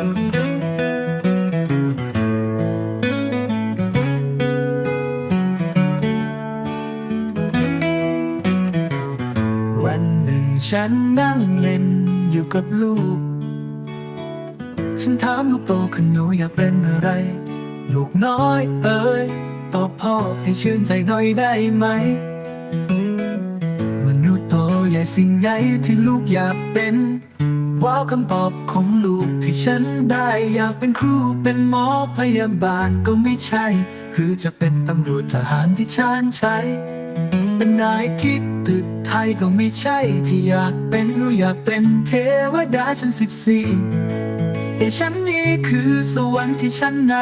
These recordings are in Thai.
วันหนึ่งฉันนั่งเล่นอยู่กับลูก ฉันถามลูกโตขึ้นหนูอยากเป็นอะไร ลูกน้อยเอ๋ยตอบพ่อให้ชื่นใจหน่อยได้ไหมมนุษย์โตใหญ่สิ่งใดที่ลูกอยากเป็น ว้าวคำตอบของลูกที่ฉันได้ อยากเป็นครูเป็นหมอพยาบาลก็ไม่ใช่ หรือจะเป็นตำรวจทหารที่ฉันใช้ เป็นนายคิดตึกไทยก็ไม่ใช่ ที่อยากเป็นหนูอยากเป็นเทวดาชั้นสิบสี่เอฉันนี่คือสวรรค์ที่ชั้นไหน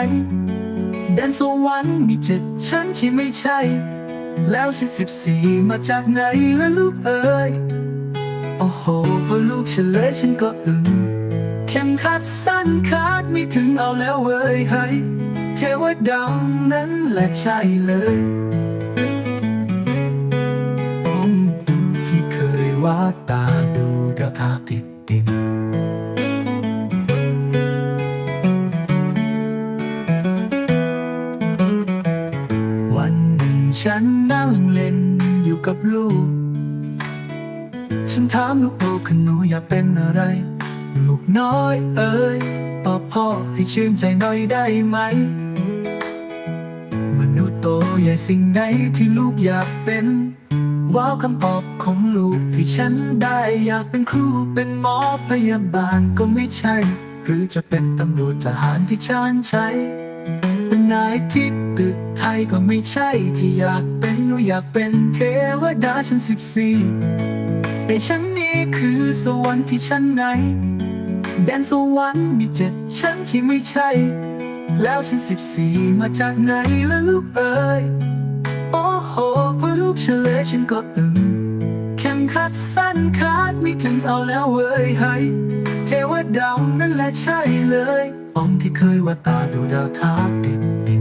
แดนสวรรค์มีเจ็ดชั้นที่ไม่ใช่ แล้วชั้นสิบสี่มาจากไหนละลูกเอ๋ย โอ้โหพอลูกฉันเลยฉันก็อึ้งเข็มขัดสั้นขาดไม่ถึงเอาแล้วเว้ยเฮ้ยเทวดานั้นแหละใช่เลยผมที่เคยว่าตาดูดาวทาติดติดวันหนึ่งฉันนั่งเล่นอยู่กับลูก ฉันถามลูกโตขนหนูอยากเป็นอะไร ลูกน้อยเอ้ยตอบพ่อให้ชื่นใจหน่อยได้ไหม มนุษย์โตใหญ่สิ่งใดที่ลูกอยากเป็น ว้าวคำตอบของลูกที่ฉันได้อยากเป็นครูเป็นหมอพยาบาลก็ไม่ใช่ หรือจะเป็นตำรวจทหารที่ฉันใช้เป็นนายที่ตึกไทยก็ไม่ใช่ที่อยากเป็นหนูอยากเป็นเทวดาชั้นสิบสี่ แต่ฉันนี่คือสวรรค์ที่ชั้นไหน แดนสวรรค์มีเจ็ดชั้นที่ไม่ใช่ แล้วชั้นสิบสี่มาจากไหนละลูกเอ๋ยโอ้โหพอลูกเฉลยฉันก็อึ้งเข็มขัดสั้นขาดไม่ถึงเอาแล้วเว้ยเฮ้เทวดานั่นแหละใช่เลยอมที่เคยว่าตาดูดาวทักดิน